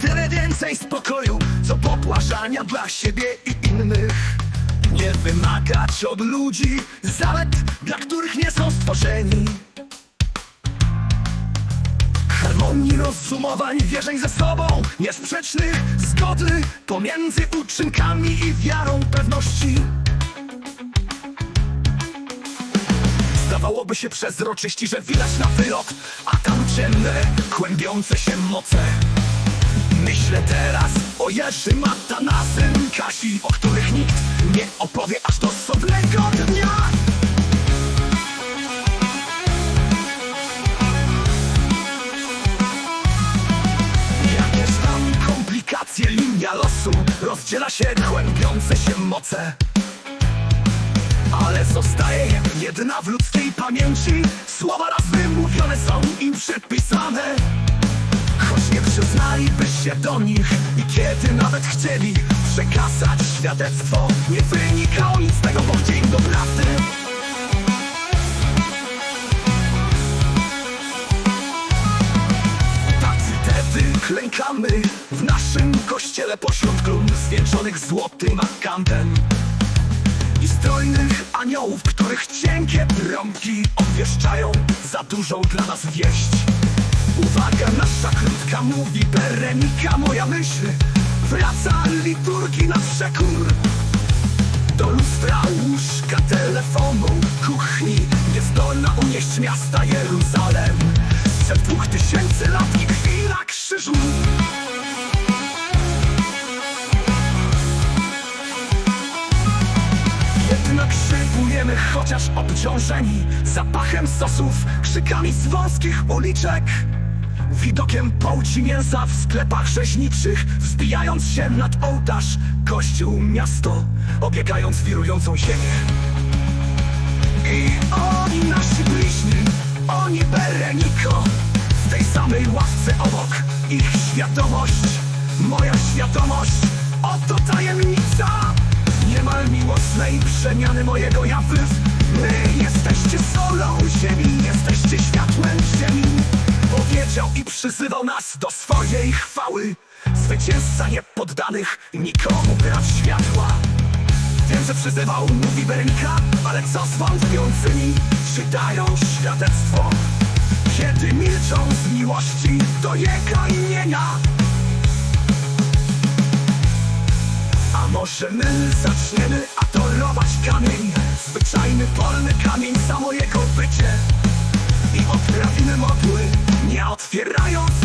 Tyle więcej spokoju Co popłażania dla siebie i innych. Nie wymagać od ludzi Zalet, dla których nie są stworzeni. Harmonii rozumowań, wierzeń ze sobą Niesprzecznych, zgody Pomiędzy uczynkami i wiarą pewności. Zdawałoby się przezroczyści, że widać na wylot A tam ciemne, kłębiące się moce Myślę teraz o Jerzy Matanasem Kasi, o których nikt nie opowie aż do sodnego dnia. Jakież tam komplikacje, linia losu Rozdziela się kłębiące się moce. Ale zostaje jedna w ludzkiej pamięci. Słowa raz wymówione są im przypisane Choć nie przyznaliby się do nich. I kiedy nawet chcieli przekazać świadectwo Nie wynikało nic z tego, bo dzień do prawdy. Klękamy W naszym kościele pośród klum Zwieńczonych złotym akantem i strojnych aniołów, których cienkie trąbki obwieszczają za dużą dla nas wieść. Uwaga, nasza krótka mówi Berenika, moja myśl. Wraca liturgii na przekór. Do lustra, łóżka, telefonu, kuchni Niezdolna unieść miasta Jeruzalem. Sprzed dwóch tysięcy lat i krwi na krzyżu. Jednak szybujemy chociaż obciążeni Zapachem sosów, krzykami z wąskich uliczek Widokiem połci mięsa w sklepach rzeźniczych Wzbijając się nad ołtarz Kościół, miasto Obiegając wirującą ziemię. I oni nasi bliźni Oni Bereniko W tej samej ławce obok Ich świadomość Moja świadomość Oto tajemnica. Niemal miłosnej przemiany mojego ja wy Wy jesteście solą ziemi Jesteście I przyzywał nas do swojej chwały. Zwycięzca niepoddanych Nikomu brat światła. Wiem, że przyzywał, mówi Berenika Ale co z wątpiącymi Czy dają świadectwo? Kiedy milczą z miłości do jego imienia A może my zaczniemy atorować kamień? Zwyczajny polny kamień samo jego bycie. I odprawimy modły Otwierają